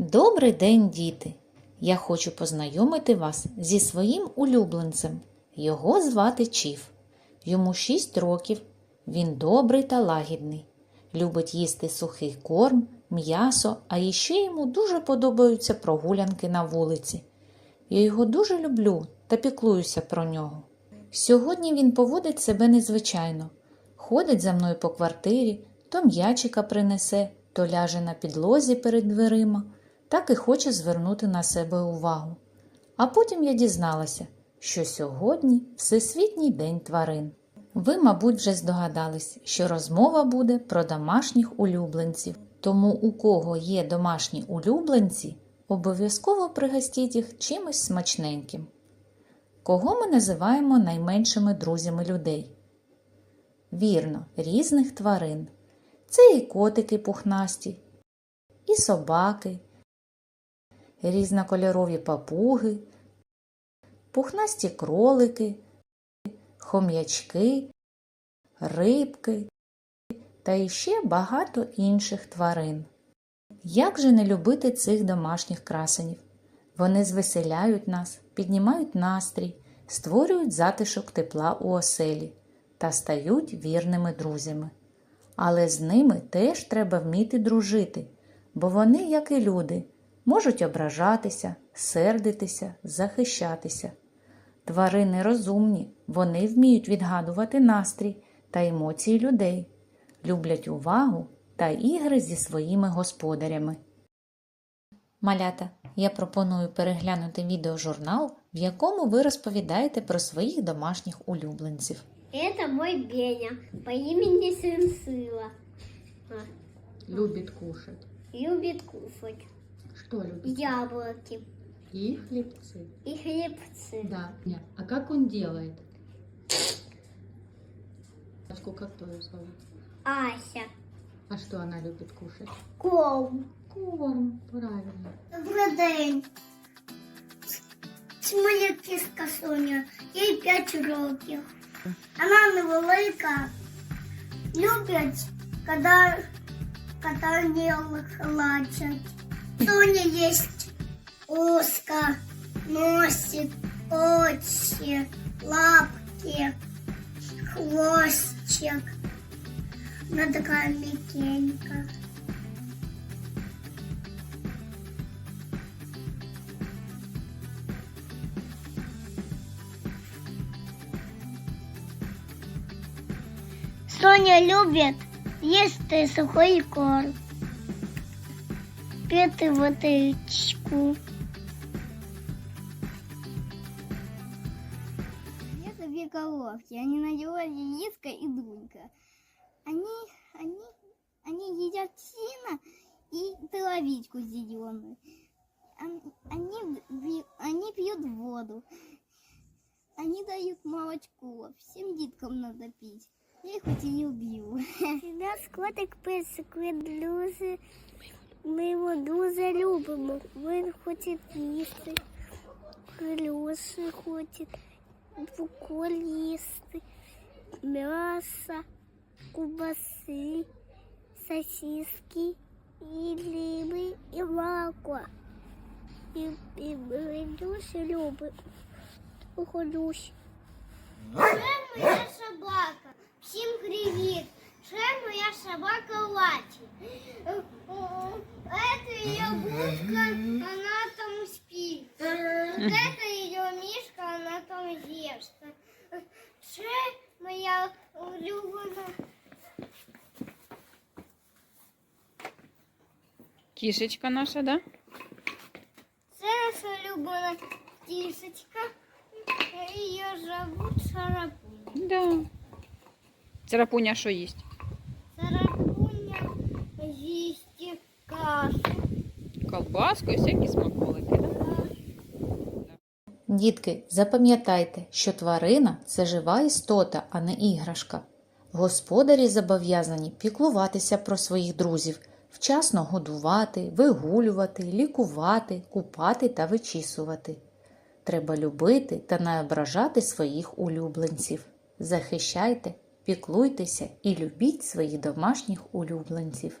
Добрий день, діти! Я хочу познайомити вас зі своїм улюбленцем. Його звати Чіф. Йому 6 років. Він добрий та лагідний. Любить їсти сухий корм, м'ясо, а іще йому дуже подобаються прогулянки на вулиці. Я його дуже люблю та піклуюся про нього. Сьогодні він поводить себе незвичайно. Ходить за мною по квартирі, то м'ячика принесе, то ляже на підлозі перед дверима, так і хоче звернути на себе увагу. А потім я дізналася, що сьогодні Всесвітній день тварин. Ви, мабуть, вже здогадались, що розмова буде про домашніх улюбленців. Тому у кого є домашні улюбленці, обов'язково пригостіть їх чимось смачненьким. Кого ми називаємо найменшими друзями людей? Вірно, різних тварин. Це і котики пухнасті, і собаки, різнокольорові папуги, пухнасті кролики, хом'ячки, рибки та іще багато інших тварин. Як же не любити цих домашніх красенів? Вони звеселяють нас, піднімають настрій, створюють затишок тепла у оселі та стають вірними друзями. Але з ними теж треба вміти дружити, бо вони, як і люди, можуть ображатися, сердитися, захищатися. Тварини розумні, вони вміють відгадувати настрій та емоції людей, люблять увагу та ігри зі своїми господарями. Малята, я пропоную переглянути відеожурнал, в якому ви розповідаєте про своїх домашніх улюбленців. Это мой Беня по имени Сенсыла. А, Любит кушать. Любит кушать Что любит? яблоки И хлебцы. и хлебцы. Да. Нет. А как он делает? Дочку как твою зовут? Ася. А что она любит кушать? Ком. Корм, правильно. Добрий день. Це моя кіска Соня. Їй 5 років. Вона невелика. Любить, коли, коли не плачуть. Соня є узка, носик, очі, лапки, хвостик. Она такая мягенькая. Соня любит їсти сухой корм, пити водичку. Это две головки, они надевали Лиска и Дунька. Они, они, они едят сено и травичку зеленую. Они, они пьют воду. Они дают молочко. Всем деткам надо пить. Я их хоть и не убью. У нас котик песик, дуже, ми його дуже любимо. Він хоче їсти, гроші хоче, буколь їсти, м'ясо, кубаси, сосиски, і риби, і молоко. І, і ми дуже любимо. Ходусь. Це моя собака. Всім привіт. Це моя собака Латі. Это ее будка, она там спит. Вот это ее мишка, она там ест. Це моя улюблена. Кішечка наша, да? Це наша улюблена тішечка. Її зовут Шарапуня. Да. Царапуня що їсть? Кашу. Колбаску і всякі смаколики, да? Дітки, запам'ятайте, що тварина це жива істота, а не іграшка. Господарі зобов'язані піклуватися про своїх друзів, вчасно годувати, вигулювати, лікувати, купати та вичісувати. Треба любити та не ображати своїх улюбленців. Захищайте, піклуйтеся і любіть своїх домашніх улюбленців.